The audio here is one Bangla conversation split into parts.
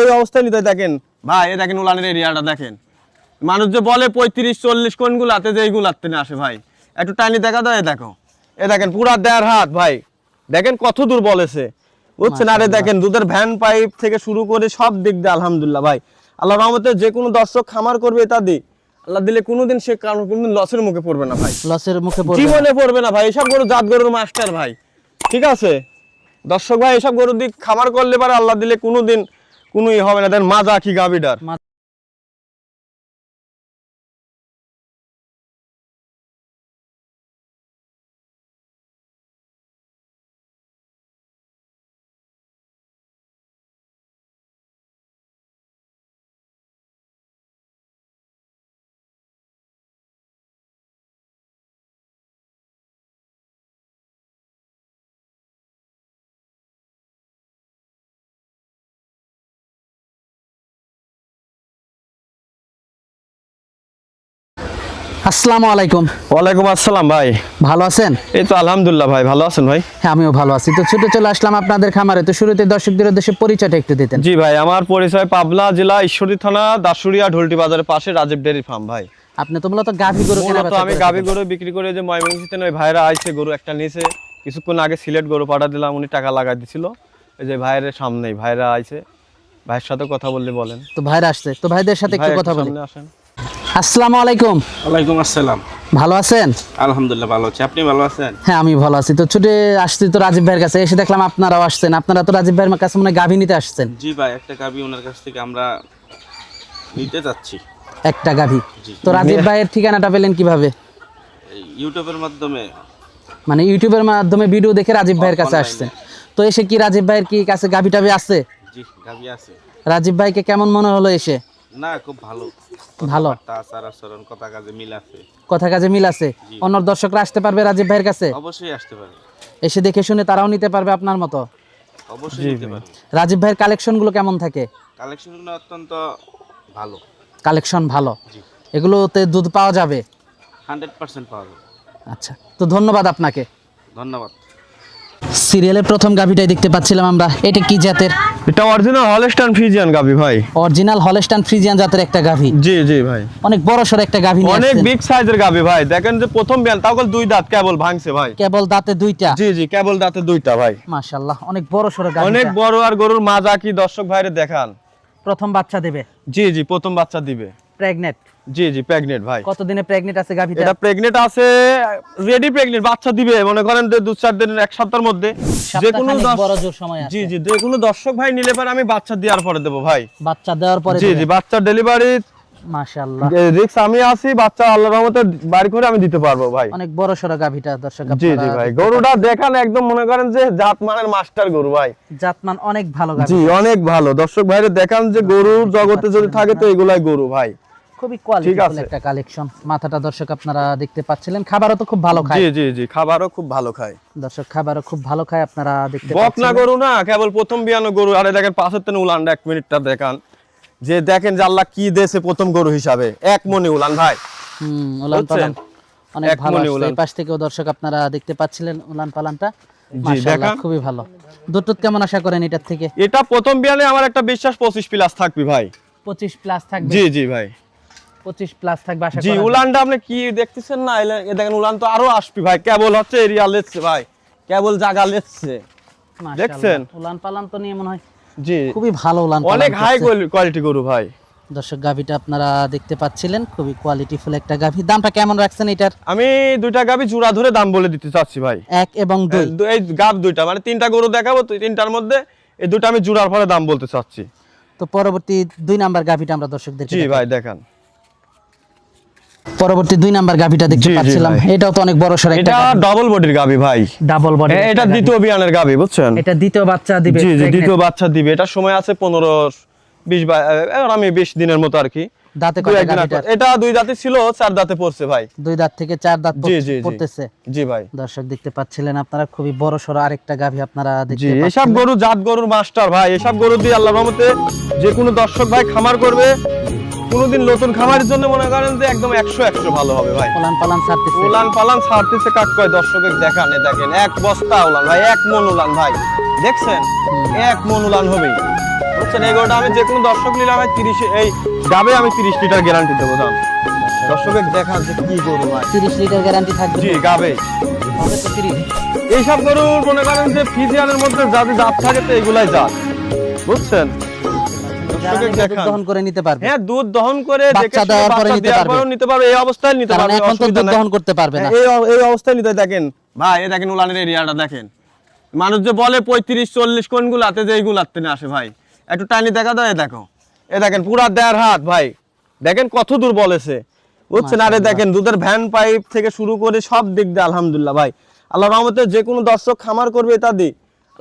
এই অবস্থায় নিতে দেখেন। ভাই এই দেখেন উলানের এরিয়াটা দেখেন। মানুষ যে বলে পঁয়ত্রিশ চল্লিশ কোনগুলাতে যে এই গুলাতে না আসে ভাই। একটু টাইনি দেখা দেয় দেখো। এ দেখেন পুরা দেড় হাত ভাই। দেখেন কত দূর বলেছে। বুঝছেন? আরে দেখেন দুধের ভ্যান পাইপ থেকে শুরু করে সব দিক দিয়ে আলহামদুলিল্লাহ ভাই। আল্লাহ রহমতে যে কোনো দর্শক খামার করবে এটা দি আল্লাহ দিলে কোনোদিন সে কারণ কোনোদিন লসের মুখে পড়বে না ভাই। লসের মুখে পড়বে। জীবনে পড়বে না ভাই। এসব গরু জাত গরুর মাস্টার ভাই। ঠিক আছে? দর্শক ভাই এসব গরুর দিক খামার করলে পারে আল্লাহ দিলে কোনোদিন কোনোই হবে না। দেন মাজা কি গাবিডার? আসসালামু আলাইকুম। ওয়ালাইকুম আসসালাম ভাই। ভালো আছেন? এই তো আলহামদুলিল্লাহ ভাই ভালো আছেন ভাই? হ্যাঁ আমিও ভালো আছি। তো ছুটে চলে আসলাম আপনাদের খামারে। তো শুরুতে দর্শকদের উদ্দেশ্যে পরিচয়টা একটু দিতেন। জি ভাই আমার পরিচয় পাবনা জেলা ঈশ্বরী থানা দাসুরিয়া ঢোলটি বাজারের পাশে রাজীব ডেয়ারি ফার্ম ভাই। আপনি তো মূলত গাভী গরু কেনা বেচা আমি গাবি গরু বিক্রি করে যে ময়মনসিংহে ওই ভাইরা আইছে গরু একটা নিয়েছে কিছুক্ষণ আগে সিলেট গরু পাঠা দিলাম উনি টাকা লাগাই দিছিল। এই যে ভাইয়ের সামনেই ভাইরা আইছে। ভাইয়ের সাথে কথা বললে বলেন। তো ভাইরা আসছে। তো ভাইদের সাথে একটু কথা একটু বলি। সামনে আসেন। আসসালামু আলাইকুম। ওয়ালাইকুম আসসালাম। ভালো আছেন? আলহামদুলিল্লাহ ভালো আছি। আপনি ভালো আছেন? হ্যাঁ আমি ভালো আছি। তো ছুটে আসছি তো রাজীব ভাইয়ের কাছে। এসে দেখলাম আপনারাও আসছেন। আপনারা তো রাজীব ভাইয়ের কাছে মনে গাভী নিতে আসছেন। জি ভাই একটা গাবি ওনার কাছ থেকে আমরা নিতে যাচ্ছি। একটা গাভী। তো রাজীব ভাইয়ের ঠিকানাটা পেলেন কীভাবে? ইউটিউবের মাধ্যমে। মানে ইউটিউবের মাধ্যমে ভিডিও দেখে রাজীব ভাইয়ের কাছে। আসছেন। তো এসে কি রাজীব ভাইয়ের কি কাছে গাভী টাভি আছে? জি গাবি আছে। রাজীব ভাইকে কেমন মনে হলো এসে? না খুব ভালো। ভালো? আচার আচরণ কথা কাজে মিল আছে। কথা কাজে মিল আছে? অন্য দর্শকরা আসতে পারবে রাজীব ভাইয়ের কাছে? অবশ্যই আসতে পারে এসে দেখে শুনে তারাও নিতে পারবে আপনার মতো? অবশ্যই নিতে পারে রাজীব ভাইয়ের কালেকশনগুলো কেমন থাকে? কালেকশনগুলো অত্যন্ত ভালো। কালেকশন ভালো? এগুলোতে দুধ পাওয়া যাবে? হান্ড্রেড পার্সেন্ট পাওয়া যাবে। আচ্ছা তো ধন্যবাদ আপনাকে। ধন্যবাদ। সিরিয়ালের প্রথম গাভিটাই দেখতে পাচ্ছিলাম আমরা। এটা কি জাতের? এটা অরিজিনাল হলস্টাইন ফ্রিজিয়ান গাভি ভাই। অরিজিনাল হলস্টান ফ্রিজিয়ান জাতের একটা গাভি। জি জি ভাই। অনেক বড় সর একটা গাভি অনেক বিগ সাইজের গাভি ভাই। দেখেন যে প্রথম বেল তাও দুই দাঁত কেবল ভাঙছে ভাই। কেবল দাঁতে দুইটা। জি জি কেবল দাঁতে দুইটা ভাই। মাশাআল্লাহ অনেক বড় সড় গাভি অনেক বড় আর গরুর মাজা কি দর্শক ভাইরে দেখান? প্রথম বাচ্চা দেবে। জি জি প্রথম বাচ্চা দিবে। প্রেগনেট জি জি প্রেগনেন্ট ভাই। কতদিনে প্রেগনেট আছে গাভিটা? এটা প্রেগনেন্ট আছে রেডি প্রেগনেন্ট বাচ্চা দিবে মনে করেন যে দু চার দিনের এক সপ্তাহের মধ্যে। যে কোনো বড় জোর সময় আছে। জি জি যে কোনো দর্শক ভাই নিলে পারে আমি বাচ্চা দেওয়ার পরে দেবো ভাই। বাচ্চা দেওয়ার পরে জি জি বাচ্চা ডেলিভারি মাশাআল্লাহ। রিক্স আমি আছি বাচ্চা আল্লাহ রহমতে বাড়ি করে আমি দিতে পারব ভাই। অনেক বড় সড় গাভিটা দর্শক জি জি ভাই। গরুটা দেখান একদম মনে করেন যে জাত মানের মাস্টার গরু ভাই। জাতমান অনেক ভালো গাভি। জি অনেক ভালো। দর্শক ভাইরে দেখান যে গরুর জগতে যদি থাকে তো এগুলাই গরু ভাই। খুবই কোয়ালিটিফুল একটা কালেকশন মাথাটা দর্শক আপনারা দেখতে পাচ্ছিলেন। খাবারও তো খুব ভালো খায়। জি জি জি খাবারও খুব ভালো খায়। দর্শক খাবারও খুব ভালো খায় আপনারা দেখতে বকনা পাচ্ছেন গরু না কেবল প্রথম বিয়ানো গরু। আরে দেখেন পাশের তেন উলানটা এক মিনিটটা দেখান। যে দেখেন যে আল্লাহ কি দেশে প্রথম গরু হিসাবে। এক মনে উলান ভাই। হুম উলান পালান অনেক ভালো। এই পাশ থেকেও দর্শক আপনারা দেখতে পাচ্ছিলেন উলান পালানটা। খুবই ভালো। দুধ কেমন আশা করেন এটার থেকে? এটা প্রথম বিয়ানে আমার একটা বিশ্বাস পঁচিশ প্লাস থাকবি ভাই। পঁচিশ প্লাস থাকবে? জি জি ভাই। পঁচিশ প্লাস থাকবে আশা জি উলানটা আপনি কি দেখতেছেন না? এলে- এ দেখেন উলান তো আরও আসবি ভাই। কেবল হচ্ছে এরিয়া লেচ্ছে ভাই। কেবল জায়গা লেচ্ছে দেখছেন? উলান পালান তো নিয়ে মনে হয় জি। খুবই ভালো উলান অনেক হাই কোয়ালিটি গরু ভাই। দর্শক গাভিটা আপনারা দেখতে পাচ্ছিলেন খুবই কোয়ালিটিফুল একটা গাভি। দামটা কেমন রাখছেন এটার? আমি দুইটা গাবি জোড়া ধরে দাম বলে দিতে চাচ্ছি ভাই। এক এবং দুই। এই এই গাব দুইটা মানে তিনটা গরু দেখাবো তিনটার মধ্যে এই দুটো আমি জোড়ার পরে দাম বলতে চাচ্ছি। তো পরবর্তী দুই নাম্বার গাভিটা আমরা দর্শকদের জি ভাই দেখান। পরবর্তী দুই নাম্বার গাভিটা দেখতে পাচ্ছিলাম। এটাও তো অনেক বড় একটা এটা ডবল বডির গাবি ভাই। ডাবল বডি এটা দ্বিতীয় বিয়ানের গাবি বুঝছেন? এটা দ্বিতীয় বাচ্চা দিবে জি জি দ্বিতীয় বাচ্চা দিবে। এটা সময় আছে পনেরো বিশ বা এখন আমি বিশ দিনের মতো আর কি। দাঁতে এটা দুই দাঁতে ছিল চার দাঁতে পড়ছে ভাই। দুই দাঁত থেকে চার দাঁত জি, জি, জি। পড়তেছে। জি ভাই। দর্শক দেখতে পাচ্ছিলেন আপনারা খুবই বড় সড় আরেকটা গাভি আপনারা দেখতে এসব পাচ্ছেন গরু জাত গরুর মাস্টার ভাই এসব গরু দিয়ে আল্লাহ রহমতে যে কোনো দর্শক ভাই খামার করবে। কোনোদিন নতুন খামারের জন্য মনে করেন যে একদম একশো একশো ভালো হবে ভাই। পালান পালান ছাড়তেছে। উলান পালান ছাড়তেছে কাক কয় দর্শকের দেখানে দেখেন এক বস্তা উলান ভাই এক মন উলান ভাই। দেখছেন? এক মন উলান হবে বুঝছেন? এই গরুটা আমি যে কোনো দর্শক নিলে আমি তিরিশ এই গাবে আমি তিরিশ লিটার গ্যারান্টি দেবো দাম দর্শকের দেখা যে কি গরু ভাই। তিরিশ লিটার গ্যারান্টি থাকবে। জি গাবে। এইসব গরু মনে করেন যে ফিজিয়ানের মধ্যে যাদের জাত থাকে তো এগুলাই জাত। বুঝছেন? দহন করে নিতে পারবে। হ্যাঁ দুধ দহন করে বাচ্চা দেওয়ার পরে নিতে পারবে। নিতে পারবে এই অবস্থায় নিতে পারবে এখন তো দুধ দহন করতে পারবে না। এই এই অবস্থায় নিতে দেখেন। ভাই এ দেখেন উলানের এরিয়াটা দেখেন। মানুষ যে বলে পঁয়ত্রিশ চল্লিশ কোন গুলাতে যে এই গুলাতে না আসে ভাই। একটু টাইনি দেখা দাও দেখো। এ দেখেন পুরা দেড় হাত ভাই। দেখেন কত দূর বলেছে। বুঝছেন? আরে দেখেন দুধের ভ্যান পাইপ থেকে শুরু করে সব দিক দিয়ে আলহামদুলিল্লাহ ভাই। আল্লাহ রহমতে যে কোনো দর্শক খামার করবে এটা দি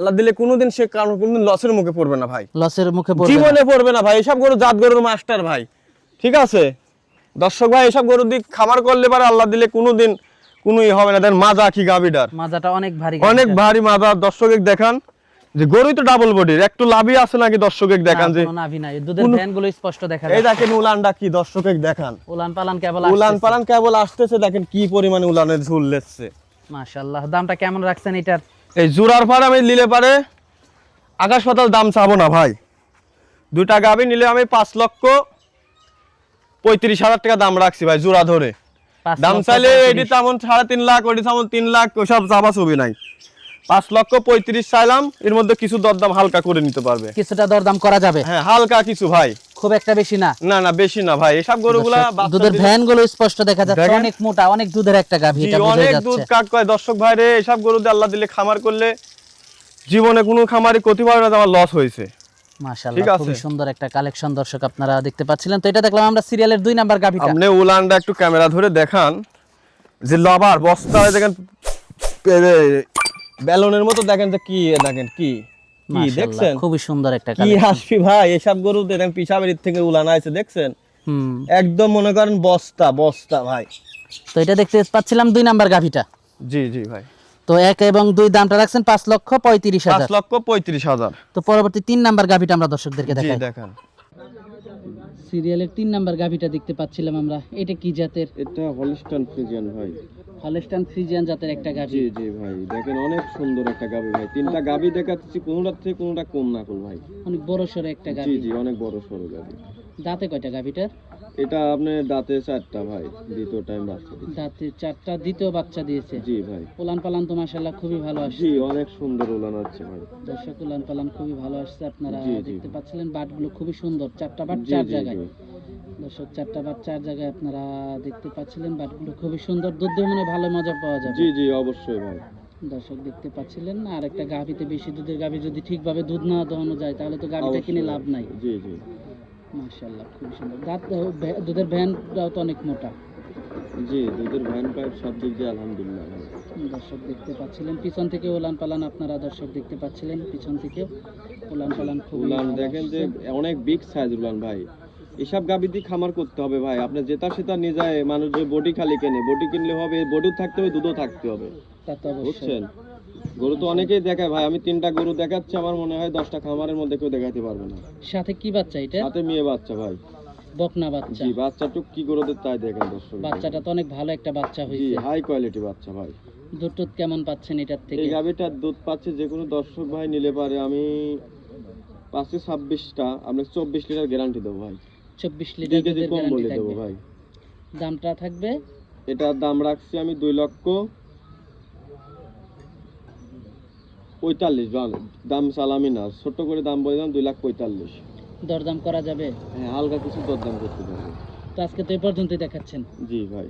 আল্লাহ দিলে কোনোদিন সে কারণ কোনোদিন লসের মুখে পড়বে না ভাই। লসের মুখে পড়বে জীবনে পড়বে না ভাই এসব গরু জাত গরুর মাস্টার ভাই। ঠিক আছে? দর্শক ভাই এসব গরুর দিক খামার করলে পারে আল্লাহ দিলে কোনোদিন কোনোই হবে না। দেন মাজা কি গাবিডার? মাজাটা অনেক ভারী অনেক ভারী মাজা। দর্শকে দেখান যে গরুই তো ডাবল বডির একটু লাভই আছে নাকি দর্শকে দেখান যে নাভি নাই। দুধের ভ্যানগুলো স্পষ্ট দেখা এই দেখেন উলানটা কি দর্শকে দেখান। উলান পালান কেবল উলান পালান কেবল আসতেছে। দেখেন কি পরিমাণে উলানের ঝুল লেচ্ছে মাশাআল্লাহ দামটা কেমন রাখছেন এটার? এই জোড়ার ফার আমি নিলে পারে আকাশ পাতাল দাম চাবো না ভাই। দুটা গাবি নিলে আমি পাঁচ লক্ষ পঁয়ত্রিশ হাজার টাকা দাম রাখছি ভাই জোড়া ধরে। দাম চাইলে। এটি তেমন সাড়ে তিন লাখ ওটি তেমন তিন লাখ ওসব চাপা ছবি নাই। পাঁচ লক্ষ পঁয়ত্রিশ চাইলাম এর মধ্যে কিছু দরদাম হালকা করে নিতে পারবে। কিছুটা দরদাম করা যাবে। হ্যাঁ হালকা কিছু ভাই। খুব একটা বেশি না। না না বেশি না ভাই। এসব গরুগুলা দুধের ভ্যানগুলো স্পষ্ট দেখা যাচ্ছে অনেক মোটা অনেক দুধের একটা গাভী এটা বোঝা অনেক দুধ যাচ্ছে কাক কয় দর্শক ভাই রে এসব গরু দিয়ে আল্লাহ দিলে খামার করলে জীবনে কোনো খামারে ক্ষতি পারে না আমার লস হয়েছে মাশাআল্লাহ আছে। সুন্দর একটা কালেকশন দর্শক আপনারা দেখতে পাচ্ছিলেন। তো এটা দেখলাম আমরা সিরিয়ালের দুই নাম্বার গাভীটা। আপনি উলানটা একটু ক্যামেরা ধরে দেখান। যে লবার বস্তা দেখেন ব্যালনের মতো দেখেন যে কি দেখেন কি। কি দেখছেন? খুবই সুন্দর একটা কি হাসি ভাই এসব গরু দেখেন পিসাবের থেকে উলান আছে দেখছেন? একদম মনে করেন বস্তা বস্তা ভাই। তো এটা দেখতে পাচ্ছিলাম দুই নাম্বার গাভীটা। জি জি ভাই। তো এক এবং দুই দামটা রাখছেন পাঁচ লক্ষ পঁয়ত্রিশ পাঁচ হাজার লক্ষ পঁয়ত্রিশ হাজার। তো পরবর্তী তিন নাম্বার গাভীটা আমরা দর্শকদেরকে দেখাই। দেখান। সিরিয়ালের তিন নাম্বার গাভীটা দেখতে পাচ্ছিলাম আমরা। এটা কি জাতের? এটা হলিস্টান ফ্রিজিয়ান ভাই। হলস্টাইন ফ্রিজিয়ান জাতের একটা গাভী। জি জি ভাই দেখেন অনেক সুন্দর একটা গাবি ভাই। তিনটা গাবি দেখাচ্ছি কোনটা থেকে কোনটা কম না কোন ভাই। অনেক বড় সরে একটা জি গাভী। জি অনেক বড় সরো গাবি দাঁতে কয়টা গাভীটার? এটা আপনার দাঁতে চারটা ভাই দ্বিতীয় টাইম বাচ্চা। দাঁতে চারটা দ্বিতীয় বাচ্চা দিয়েছে। জি ভাই। উলান পালান তো মাশাআল্লাহ খুবই ভালো আসছে। জি অনেক সুন্দর ওলান আছে ভাই। দর্শক উলান পালান খুবই ভালো আসছে আপনারা দেখতে। পাচ্ছিলেন বাটগুলো খুবই সুন্দর। চারটা বাট চার জায়গায়। দর্শক চারটা বাট চার জায়গায় আপনারা দেখতে পাচ্ছিলেন বাটগুলো খুবই সুন্দর। দুধ দিয়ে মনে ভালো মজা পাওয়া যাবে। জি জি অবশ্যই ভাই। দর্শক দেখতে পাচ্ছিলেন আর একটা গাভীতে বেশি দুধের গাভী যদি ঠিকভাবে দুধ না দোহানো যায় তাহলে তো গাভীটা কিনে লাভ নাই। জি জি। মাশাআল্লাহ খুবই সুন্দর। দাঁত দুধের ভ্যানটাও তো অনেক মোটা। জি দুধের ভ্যান পাইপ সব দিক দিয়ে আলহামদুলিল্লাহ। দর্শক দেখতে পাচ্ছিলেন পিছন থেকে ওলান পালান আপনারা দর্শক দেখতে পাচ্ছিলেন পিছন থেকে ওলান পালান খুব দেখেন যে অনেক বিগ সাইজ উলান ভাই। এসব দিয়ে খামার করতে হবে ভাই। আপনি যেটা সেটা নিয়ে যায় মানুষ যে বডি খালি কেনে বডি কিনলে হবে বডিও থাকতে হবে দুধও থাকতে হবে। বুঝছেন? গরু তো অনেকেই দেখায় ভাই। আমি তিনটা গরু দেখাচ্ছি আমার মনে হয় দশটা খামারের মধ্যে কেউ দেখাতে পারবে না। সাথে কি বাচ্চা এটা? সাথে মেয়ে বাচ্চা ভাই। বকনা বাচ্চা। জি বাচ্চাটুক কি গরুদের তাই দেখেন দর্শক। বাচ্চাটা তো অনেক ভালো একটা বাচ্চা হয়েছে হাই কোয়ালিটি বাচ্চা ভাই। দুধ টুধ কেমন পাচ্ছেন এটার থেকে? এই গাভিটার দুধ পাচ্ছে যে কোনো দর্শক ভাই নিলে পারে। আমি পাঁচশো ছাব্বিশটা। আপনাকে চব্বিশ লিটার গ্যারান্টি দেবো ভাই। চব্বিশ লিটার কেজি কম বলে দেবো ভাই। দামটা থাকবে? এটার দাম রাখছি আমি দুই লক্ষ। পঁয়তাল্লিশ দাম- দাম সালামি না ছোট করে দাম বলে দিলাম দুই লাখ পঁয়তাল্লিশ। দরদাম করা যাবে? হ্যাঁ হালকা কিছু দরদাম করতে পারবে। তো আজকে তো এই পর্যন্তই দেখাচ্ছেন। জি ভাই।